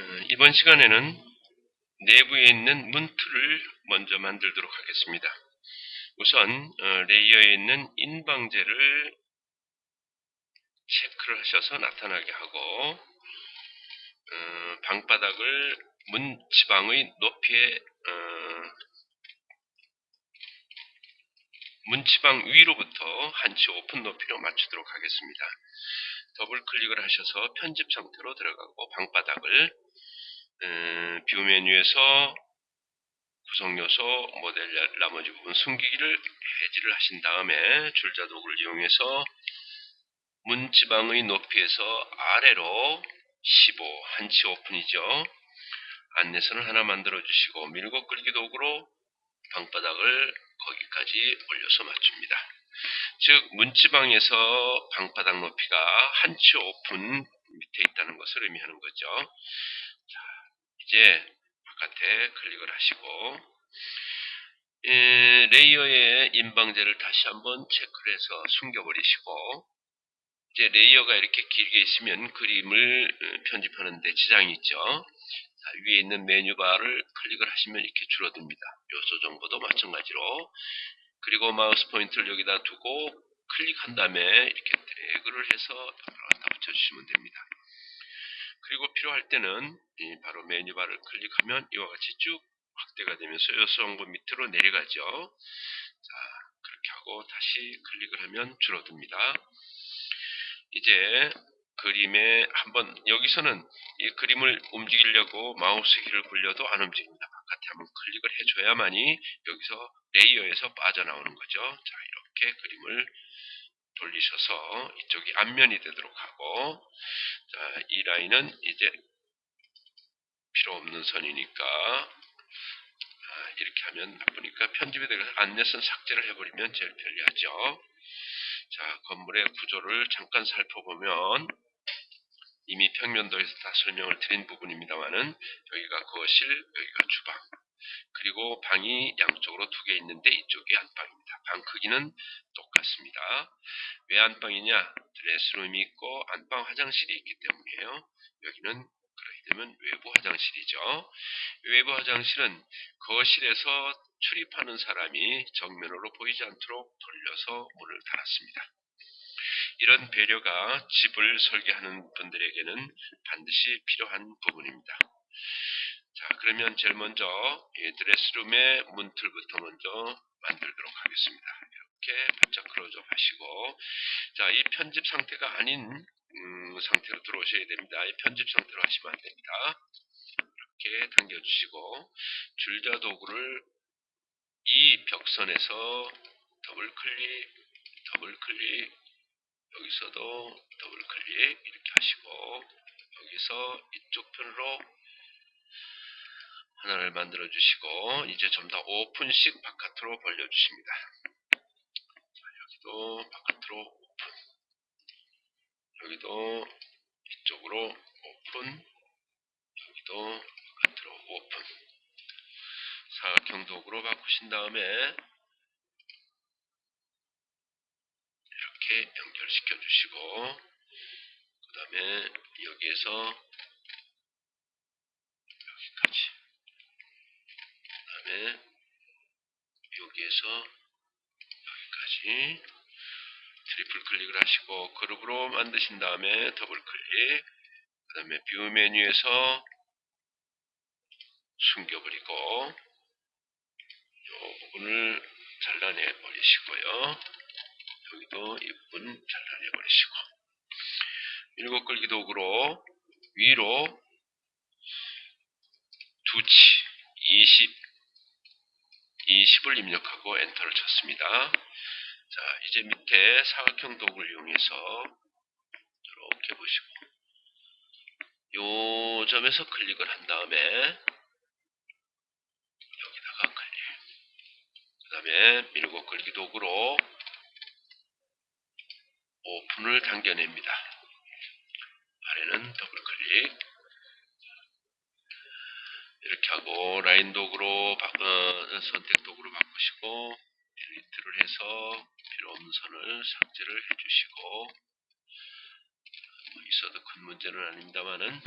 어, 이번 시간에는 내부에 있는 문틀을 먼저 만들도록 하겠습니다. 우선 어, 레이어에 있는 인방제를 체크를 하셔서 나타나게 하고 어, 방바닥을 문 지방의 높이에 어, 문지방 위로부터 한치 오픈 높이로 맞추도록 하겠습니다. 더블 클릭을 하셔서 편집 상태로 들어가고 방바닥을 음, 뷰 메뉴에서 구성 요소 모델 나머지 부분 숨기기를 해지를 하신 다음에 줄자 도구를 이용해서 문지방의 높이에서 아래로 15 한치 오픈이죠. 안내선을 하나 만들어 주시고 밀고 끌기 도구로 방바닥을 거기까지 올려서 맞춥니다. 즉 문지방에서 방바닥 높이가 한치 오픈 밑에 있다는 것을 의미하는 거죠. 자, 이제 바깥에 클릭을 하시고 에, 레이어의 인방제를 다시 한번 체크를 해서 숨겨버리시고 이제 레이어가 이렇게 길게 있으면 그림을 어, 편집하는데 지장이 있죠. 자, 위에 있는 메뉴바를 클릭을 하시면 이렇게 줄어듭니다. 요소 정보도 마찬가지로 그리고 마우스 포인트를 여기다 두고 클릭한 다음에 이렇게 드래그를 해서 갖다 붙여주시면 됩니다. 그리고 필요할 때는 이 바로 메뉴바를 클릭하면 이와 같이 쭉 확대가 되면서 요소 정보 밑으로 내려가죠. 자, 그렇게 하고 다시 클릭을 하면 줄어듭니다. 이제 그림에 한번 여기서는 이 그림을 움직이려고 마우스 힐을 굴려도 안 움직입니다. 바깥에 한번 클릭을 해줘야만이 여기서 레이어에서 빠져나오는 거죠. 자 이렇게 그림을 돌리셔서 이쪽이 앞면이 되도록 하고 자, 이 라인은 이제 필요 없는 선이니까 아, 이렇게 하면 나쁘니까 편집에 들어가서 안내선 삭제를 해버리면 제일 편리하죠. 자, 건물의 구조를 잠깐 살펴보면 이미 평면도에서 다 설명을 드린 부분입니다만은 여기가 거실, 여기가 주방, 그리고 방이 양쪽으로 두 개 있는데 이쪽이 안방입니다. 방 크기는 똑같습니다. 왜 안방이냐? 드레스룸이 있고 안방 화장실이 있기 때문이에요. 여기는 그렇게 되면 외부 화장실이죠. 외부 화장실은 거실에서 출입하는 사람이 정면으로 보이지 않도록 돌려서 문을 닫았습니다. 이런 배려가 집을 설계하는 분들에게는 반드시 필요한 부분입니다. 자, 그러면 제일 먼저 이 드레스룸의 문틀부터 먼저 만들도록 하겠습니다. 이렇게 바짝 클로즈업 하시고 자, 이 편집 상태가 아닌 음, 상태로 들어오셔야 됩니다. 이 편집 상태로 하시면 안 됩니다. 이렇게 당겨주시고 줄자 도구를 이 벽선에서 더블 클릭, 더블 클릭, 여기서도 더블 클릭 이렇게 하시고 여기서 이쪽 편으로 하나를 만들어 주시고 이제 좀 더 오픈식 바깥으로 벌려 주십니다. 여기도 바깥으로 오픈. 여기도 이쪽으로 오픈. 여기도 바깥으로 오픈. 사각형 도구로 바꾸신 다음에 이렇게 연결시켜 주시고 그 다음에 여기에서 여기까지. 그 다음에 여기에서 여기까지 트리플 클릭을 하시고 그룹으로 만드신 다음에 더블 클릭 그 다음에 뷰 메뉴에서 숨겨버리고 이 부분을 잘라내 버리시고요. 여기도 이 부분 잘라내 버리시고 일곱 끌기 도구로 위로 두치 20 20을 입력하고 엔터를 쳤습니다. 자, 이제 밑에 사각형 도구를 이용해서 이렇게 보시고 요 점에서 클릭을 한 다음에 여기다가 클릭 그 다음에 밀고 끌기 도구로 오픈을 당겨냅니다. 아래는 더블 클릭 이렇게 하고 라인 도구로 바꿔 어, 선택 도구로 바꾸시고 딜리트를 해서 필요 없는 선을 삭제를 해주시고 뭐 있어도 큰 문제는 아닙니다만은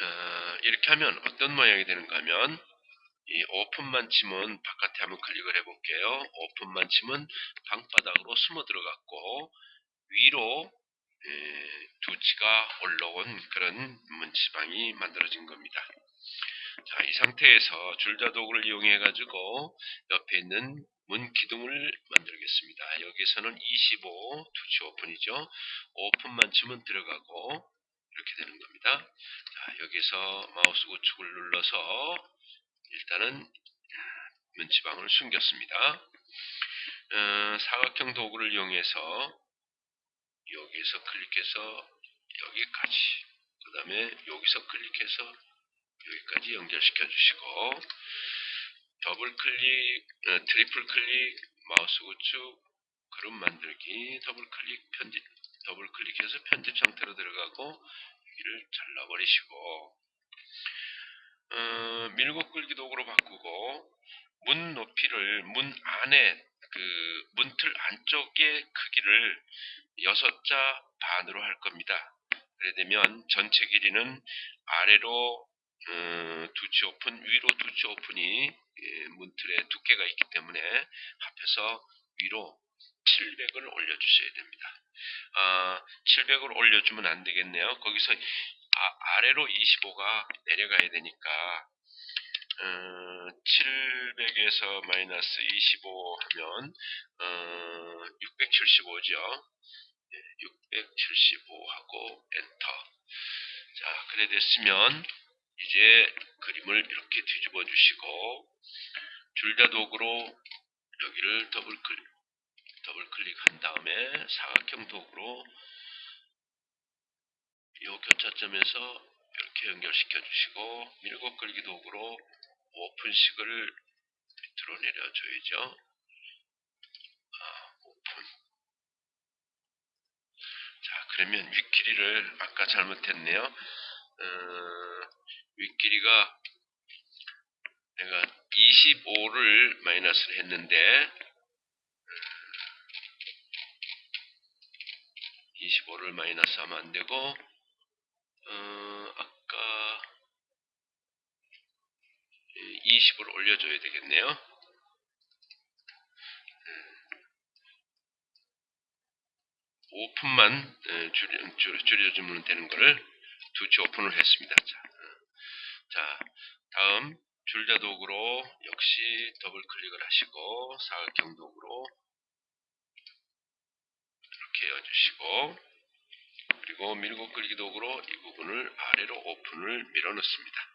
어, 이렇게 하면 어떤 모양이 되는가 하면 오픈만 치면 바깥에 한번 클릭을 해볼게요. 오픈만 치면 방바닥으로 숨어 들어갔고 위로 에, 두치가 올라온 그런 문지방이 만들어진 겁니다. 자, 이 상태에서 줄자 도구를 이용해 가지고 옆에 있는 문 기둥을 만들겠습니다. 여기서는 25 두치 오픈이죠. 오픈만 치면 들어가고 이렇게 되는 겁니다. 자, 여기서 마우스 우측을 눌러서 일단은 문지방을 숨겼습니다. 어, 사각형 도구를 이용해서 여기서 클릭해서 여기까지 그 다음에 여기서 클릭해서 여기까지 연결시켜 주시고 더블 클릭, 어, 트리플 클릭, 마우스 우측, 그룹 만들기, 더블 클릭, 편집, 더블 클릭해서 편집 상태로 들어가고 여기를 잘라버리시고 어, 밀고 끌기 도구로 바꾸고 문 높이를 문 안에 그 문틀 안쪽의 크기를 6자 반으로 할 겁니다. 그래 되면 전체 길이는 아래로 어, 두치 오픈, 위로 두치 오픈이 예, 문틀에 두께가 있기 때문에 합해서 위로 700을 올려주셔야 됩니다. 아, 700을 올려주면 안 되겠네요. 거기서 아, 래로 25가 내려가야 되니까 어, 700에서 마이너스 25 하면 어, 675죠. 675하고 엔터. 자, 그래 됐으면 이제 그림을 이렇게 뒤집어 주시고 줄자 도구로 여기를 더블 클릭 더블 클릭한 다음에 사각형 도구로 이 교차점에서 이렇게 연결시켜 주시고 밀고 끌기 도구로 오픈식을 밑으로 내려줘야죠. 아, 오픈. 자, 그러면 윗길이를 아까 잘못했네요. 어, 윗길이가 내가 25를 마이너스를 했는데 25를 마이너스 하면 안 되고 어, 아까 20을 올려줘야 되겠네요. 오픈만 줄여, 줄여주면 되는 거를 두치 오픈을 했습니다. 자, 어. 자, 다음 줄자 도구로 역시 더블 클릭을 하시고 사각형 도구로 이렇게 해주시고 그리고 밀고 끌기 도구로 이 부분을 아래로 오픈을 밀어 넣습니다.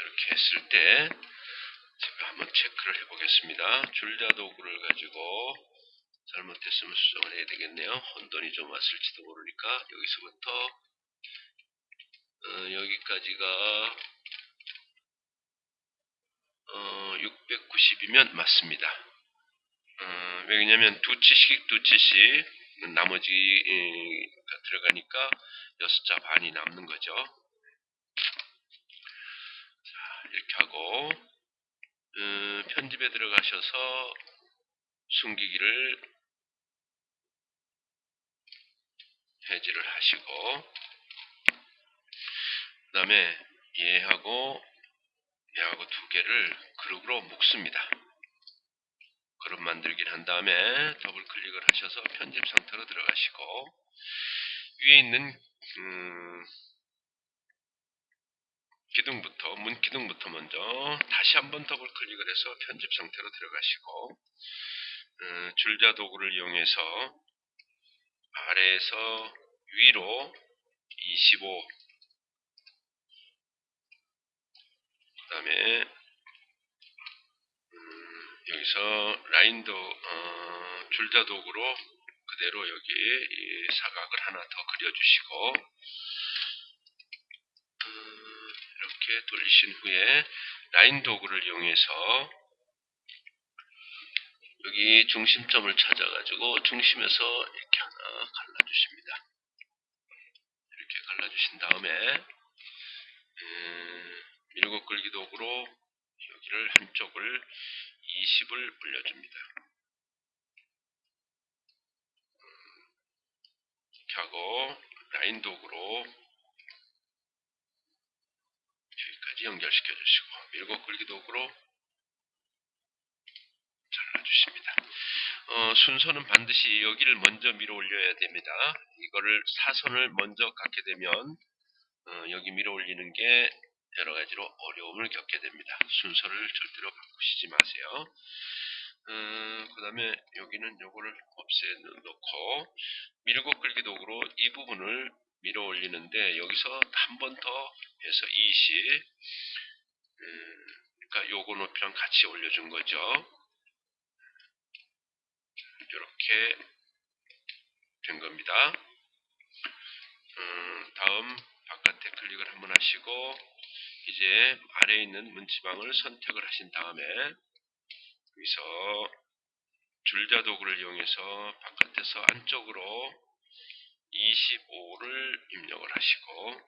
이렇게 했을 때 제가 한번 체크를 해보겠습니다. 줄자 도구를 가지고 잘못했으면 수정을 해야 되겠네요. 혼돈이 좀 왔을지도 모르니까 여기서부터 어, 여기까지가 어, 690이면 맞습니다. 어, 왜냐면 두 치씩 두 치씩 나머지가 들어가니까 6자 반이 남는 거죠. 자, 이렇게 하고 어, 편집에 들어가셔서 숨기기를 해지를 하시고 그 다음에 얘하고 얘하고 두 개를 그룹으로 묶습니다. 그룹 만들기를 한 다음에 더블 클릭을 하셔서 편집 상태로 들어가시고 위에 있는 음, 기둥부터 문 기둥부터 먼저 다시 한번 더블 클릭을 해서 편집 상태로 들어가시고 음, 줄자 도구를 이용해서 아래에서 위로 25 그 다음에 음, 여기서 라인도 어, 줄자 도구로 그대로 여기 사각을 하나 더 그려주시고 음, 이렇게 돌리신 후에 라인 도구를 이용해서 여기 중심점을 찾아가지고 중심에서 이렇게 하나 갈라주십니다. 이렇게 갈라주신 다음에 음, 밀고 끌기 도구로 여기를 한쪽을 20을 올려줍니다. 이렇게 하고 라인 도구로 여기까지 연결시켜 주시고 밀고 끌기 도구로 잘라주십니다. 어, 순서는 반드시 여기를 먼저 밀어 올려야 됩니다. 이거를 사선을 먼저 갖게 되면 어, 여기 밀어 올리는 게 여러 가지로 어려움을 겪게 됩니다. 순서를 절대로 바꾸시지 마세요. 그 다음에 여기는 요거를 없애 놓고 밀고 끌기 도구로 이 부분을 밀어 올리는데 여기서 한 번 더 해서 20 음, 그러니까 요거 높이랑 같이 올려준 거죠. 이렇게 된 겁니다. 음, 다음 바깥에 클릭을 한번 하시고 이제 아래에 있는 문지방을 선택을 하신 다음에 여기서 줄자 도구를 이용해서 바깥에서 안쪽으로 25를 입력을 하시고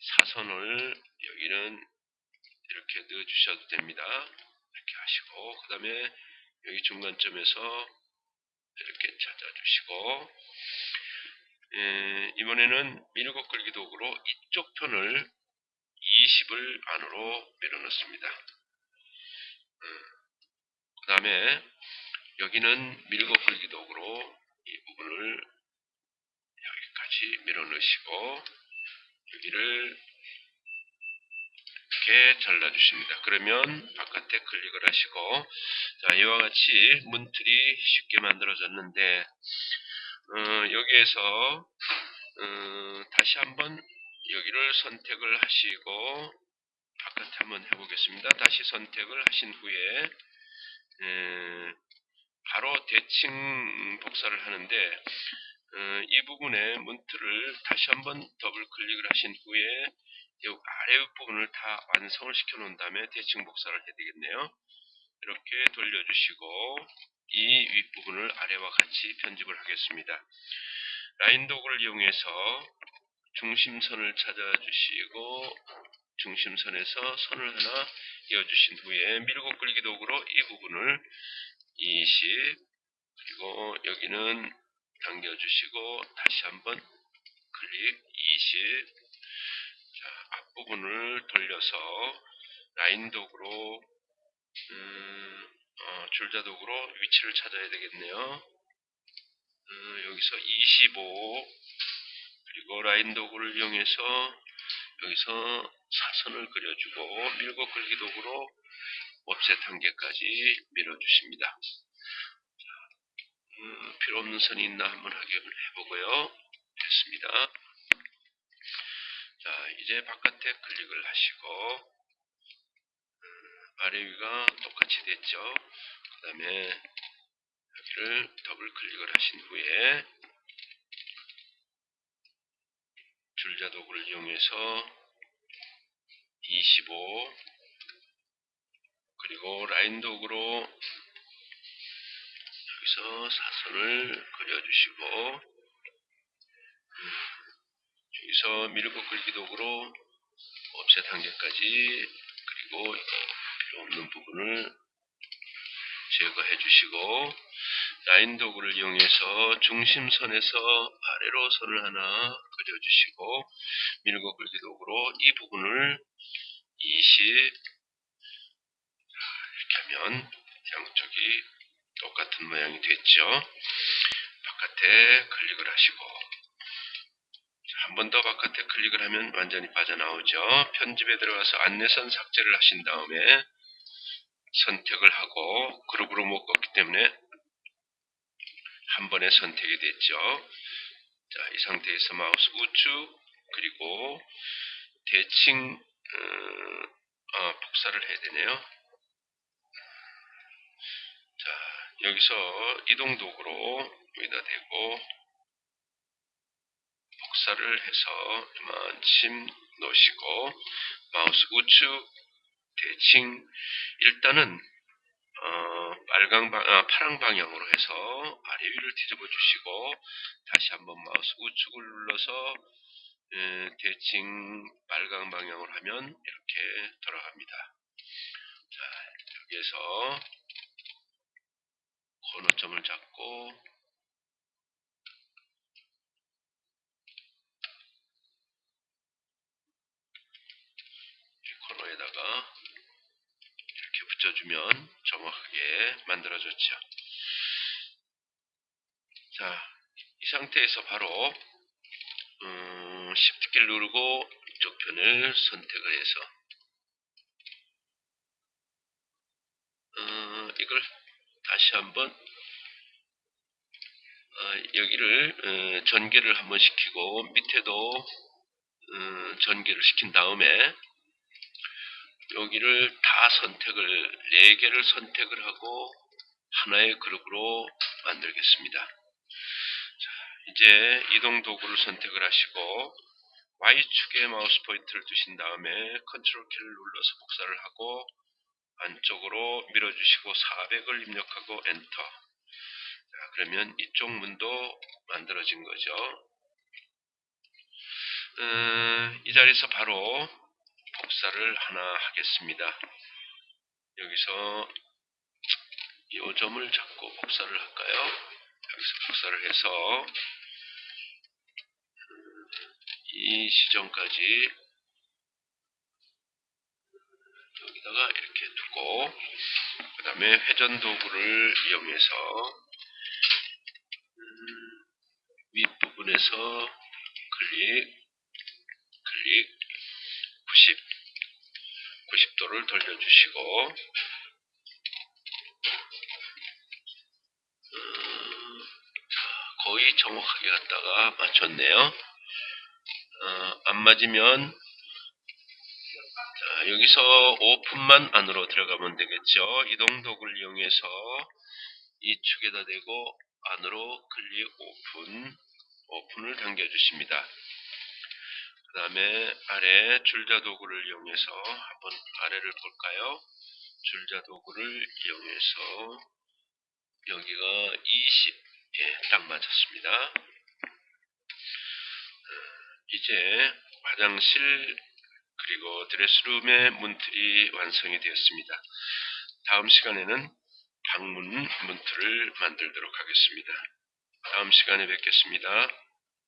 사선을 여기는 이렇게 넣어 주셔도 됩니다. 이렇게 하시고 그 다음에 여기 중간점에서 이렇게 찾아주시고 예, 이번에는 밀고 끌기 도구로 이쪽 편을 20을 안으로 밀어넣습니다. 그 다음에 여기는 밀고 끌기 도구로 이 부분을 여기까지 밀어넣으시고 여기를 이렇게 잘라주십니다. 그러면 바깥에 클릭을 하시고 자 이와 같이 문틀이 쉽게 만들어졌는데 어, 여기에서 어, 다시 한번 여기를 선택을 하시고 바깥에 한번 해보겠습니다. 다시 선택을 하신 후에 에, 바로 대칭 복사를 하는데 어, 이 부분에 문틀을 다시 한번 더블 클릭을 하신 후에 이 아래 부분을 다 완성을 시켜 놓은 다음에 대칭 복사를 해야 되겠네요. 이렇게 돌려주시고 이 윗부분을 아래와 같이 편집을 하겠습니다. 라인 도구를 이용해서 중심선을 찾아주시고 중심선에서 선을 하나 이어주신 후에 밀고 끌기 도구로 이 부분을 20 그리고 여기는 당겨주시고 다시 한번 클릭 20 자, 앞부분을 돌려서 라인 도구로 음, 어, 줄자 도구로 위치를 찾아야 되겠네요. 음, 여기서 25 그리고 라인 도구를 이용해서 여기서 사선을 그려주고 밀고 끌기 도구로 옵셋 한 개까지 밀어주십니다. 음, 필요 없는 선이 있나 한번 확인을 해보고요. 됐습니다. 자, 이제 바깥에 클릭을 하시고 아래 위가 똑같이 됐죠. 그 다음에 여기를 더블 클릭을 하신 후에 줄자 도구를 이용해서 25 그리고 라인 도구로 여기서 사선을 그려주시고 여기서 밀고 끌기 도구로 옵셋 한 개까지 그리고 필요 없는 부분을 제거해 주시고 라인 도구를 이용해서 중심선에서 아래로 선을 하나 그려주시고 밀고 끌기 도구로 이 부분을 20 이렇게 하면 양쪽이 똑같은 모양이 됐죠. 바깥에 클릭을 하시고 한 번 더 바깥에 클릭을 하면 완전히 빠져나오죠. 편집에 들어가서 안내선 삭제를 하신 다음에 선택을 하고 그룹으로 묶었기 때문에 한 번에 선택이 됐죠. 자, 이 상태에서 마우스 우측 그리고 대칭 어, 아, 복사를 해야 되네요. 자, 여기서 이동 도구로 여기다 대고 복사를 해서 이만큼 놓으시고 마우스 우측 대칭 일단은 어, 빨강 방, 아, 파랑 방향으로 해서 아래 위를 뒤집어 주시고 다시 한번 마우스 우측을 눌러서 에, 대칭 빨강 방향으로 하면 이렇게 돌아갑니다. 자, 여기에서 번호점을 잡고 이 코너에다가 주면 정확하게 만들어졌죠. 자, 이 상태에서 바로 음, Shift 키를 누르고 이쪽 편을 선택을 해서 어, 이걸 다시 한번 어, 여기를 어, 전개를 한번 시키고 밑에도 어, 전개를 시킨 다음에 여기를 다 선택을 네 개를 선택을 하고 하나의 그룹으로 만들겠습니다. 자, 이제 이동 도구를 선택을 하시고 Y축에 마우스 포인트를 두신 다음에 컨트롤 키를 눌러서 복사를 하고 안쪽으로 밀어주시고 400을 입력하고 엔터. 자, 그러면 이쪽 문도 만들어진 거죠. 음, 이 자리에서 바로 복사를 하나 하겠습니다. 여기서 이 점을 잡고 복사를 할까요? 여기서 복사를 해서 음, 이 시점까지 여기다가 이렇게 두고 그 다음에 회전 도구를 이용해서 음, 윗부분에서 클릭 클릭 90 90도를 돌려주시고 음, 자, 거의 정확하게 갖다가 맞췄네요. 어, 안 맞으면 자, 여기서 오픈만 안으로 들어가면 되겠죠. 이동 도구를 이용해서 이 축에다 대고 안으로 클릭 오픈 오픈을 당겨주십니다. 그 다음에 아래 줄자 도구를 이용해서 한번 아래를 볼까요? 줄자 도구를 이용해서 여기가 20, 예, 딱 맞았습니다. 이제 화장실 그리고 드레스룸의 문틀이 완성이 되었습니다. 다음 시간에는 방문 문틀을 만들도록 하겠습니다. 다음 시간에 뵙겠습니다.